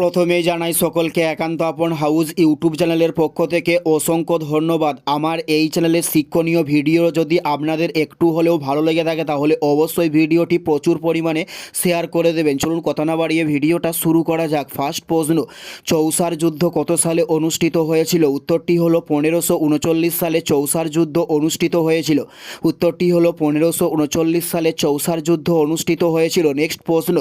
প্রথমেই জানাই সকলকে একান্ত আপন হাউস ইউটিউব চ্যানেলের পক্ষ থেকে অসংখ্য ধন্যবাদ। আমার এই চ্যানেলের শিক্ষণীয় ভিডিও যদি আপনাদের একটু হলেও ভালো লেগে থাকে, তাহলে অবশ্যই ভিডিওটি প্রচুর পরিমাণে শেয়ার করে দেবেন। চলুন কথা না বাড়িয়ে ভিডিওটা শুরু করা যাক। ফার্স্ট প্রশ্ন, চৌসার যুদ্ধ কত সালে অনুষ্ঠিত হয়েছিল? উত্তরটি হলো পনেরোশো উনচল্লিশ সালে চৌসার যুদ্ধ অনুষ্ঠিত হয়েছিল। উত্তরটি হলো পনেরোশো উনচল্লিশ সালে চৌসার যুদ্ধ অনুষ্ঠিত হয়েছিল। নেক্সট প্রশ্ন,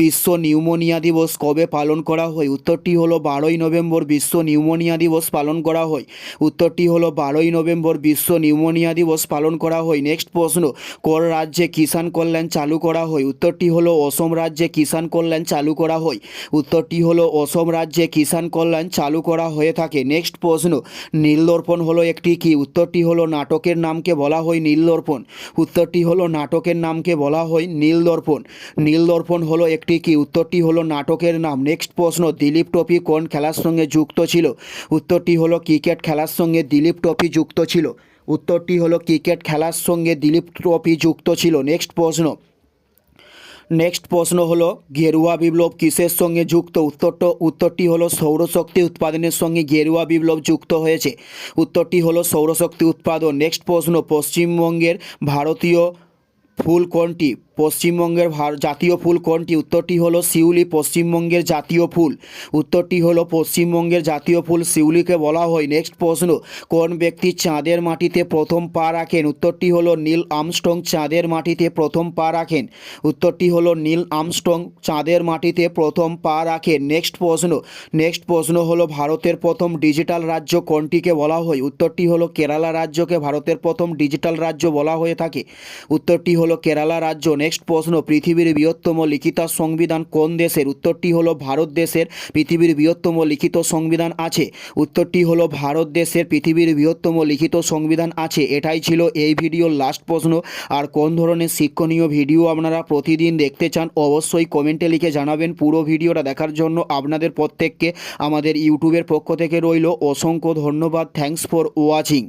বিশ্ব নিউমোনিয়া দিবস কবে পালন করা হয়। উত্তরটি হলো বারোই নভেম্বর বিশ্ব নিউমোনিয়া দিবস পালন করা হয়। উত্তরটি হলো বারোই নভেম্বর বিশ্ব নিউমোনিয়া দিবস পালন করা হয়। নেক্সট প্রশ্ন কর রাজ্যে কিষাণ কল্যাণ চালু করা হয়? উত্তরটি হলো অসম রাজ্যে কিষাণ কল্যাণ চালু করা হয়। উত্তরটি হলো অসম রাজ্যে কিষাণ কল্যাণ চালু করা হয়ে থাকে। নেক্সট প্রশ্ন, নীলদর্পণ হলো একটি কি? উত্তরটি হলো নাটকের নামকে বলা হয় নীলদর্পণ। উত্তরটি হলো নাটকের নামকে বলা হয় নীলদর্পণ। নীলদর্পণ হলো একটি কি? উত্তরটি হলো নাটকের নাম। নেক্সট প্রশ্ন, দিলীপ ট্রফি কোন খেলার সঙ্গে যুক্ত ছিল? উত্তরটি হলো, ক্রিকেট খেলার সঙ্গে দিলীপ ট্রফি যুক্ত ছিল। উত্তরটি হলো, ক্রিকেট খেলার সঙ্গে দিলীপ ট্রফি যুক্ত ছিল। নেক্সট প্রশ্ন। নেক্সট প্রশ্ন হলো, গেরুয়া বিপ্লব কিসের সঙ্গে যুক্ত? উত্তরটা, উত্তরটি হলো, সৌরশক্তি উৎপাদনের সঙ্গে গেরুয়া বিপ্লব যুক্ত হয়েছে। উত্তরটি হলো, সৌরশক্তি উৎপাদন। নেক্সট প্রশ্ন, পশ্চিমবঙ্গের ভারতীয় ফুল কোনটি? পশ্চিমবঙ্গের জাতীয় ফুল কোনটি? উত্তরটি হলো শিউলি, পশ্চিমবঙ্গের জাতীয় ফুল। উত্তরটি হলো পশ্চিমবঙ্গের জাতীয় ফুল শিউলিকে বলা হয়। নেক্সট প্রশ্ন, কোন ব্যক্তি চাঁদের মাটিতে প্রথম পা রাখেন? উত্তরটি হলো নীল আমস্ট্রং, চাঁদের মাটিতে প্রথম পা রাখেন। উত্তরটি হলো নীল আমস্ট্রং, চাঁদের মাটিতে প্রথম পা রাখেন। নেক্সট প্রশ্ন নেক্সট প্রশ্ন হলো ভারতের প্রথম ডিজিটাল রাজ্য কোনটিকে বলা হয়? উত্তরটি হলো কেরালা রাজ্যকে ভারতের প্রথম ডিজিটাল রাজ্য বলা হয়ে থাকে। উত্তরটি হলো কেরালা রাজ্য। নেক্সট প্রশ্ন, পৃথিবীর বৃহত্তম লিখিত সংবিধান কোন দেশের? উত্তরটি হলো ভারত দেশের পৃথিবীর বৃহত্তম লিখিত সংবিধান আছে। উত্তরটি হলো ভারত দেশের পৃথিবীর বৃহত্তম লিখিত সংবিধান আছে। এটাই ছিল এই ভিডিওর লাস্ট প্রশ্ন। আর কোন ধরনের শিক্ষণীয় ভিডিও আপনারা প্রতিদিন দেখতে চান, অবশ্যই কমেন্টে লিখে জানাবেন। পুরো ভিডিওটা দেখার জন্য আপনাদের প্রত্যেককে আমাদের ইউটিউবের পক্ষ থেকে রইল। অসংখ্য ধন্যবাদ। Thanks for watching